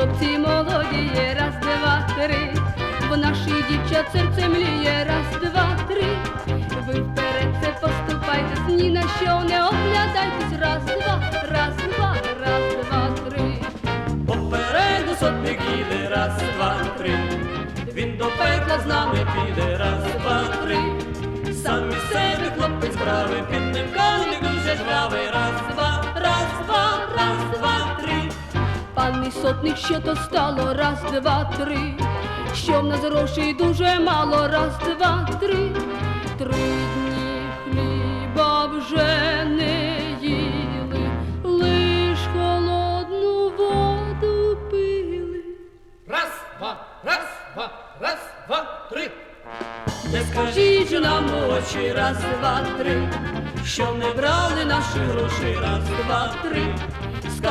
хлопці молоді є, раз, два, три, в наші дівчат серце мліє, раз, два, три, ви вперед це поступайтесь, ні на що не оглядайтесь, раз, два, раз, два, раз, два, три. Попереду сотник їде, раз, два, три. Він до пекла з нами піде, раз, два, три. Самі себе хлопець правий, під Пан сотник, що то стало, раз, два, три. Що в нас грошей дуже мало, раз, два, три. Три дні хліба вже не їли, лиш холодну воду пили. Раз, два, раз, два, раз, два, три. Не скажіть же нам у очі, раз, два, три, що не брали наші гроші, раз, два, три.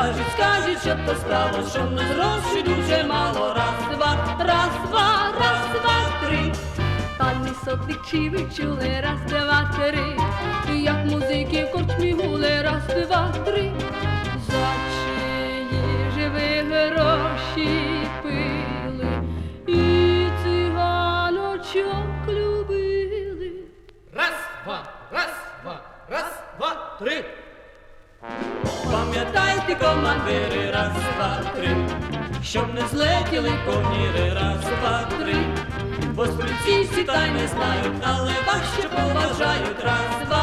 Скажіть, скажіть, що то стало, що нас грошей дуже мало, раз, два, раз, два, раз, два, три. Пан мій сотник, чи ви чули, раз, два, три. Як музики в корчмі гули, раз, два, три. За чиї ж ви гроші пили і циганочок любили. Раз, два, раз, два, раз, два, три. Пам'ятайте, командири, раз, два, три, щоб не злетіли коміри, раз, два, три. Бо стрільці всі та й не знають, але вас ще поважають, раз, два,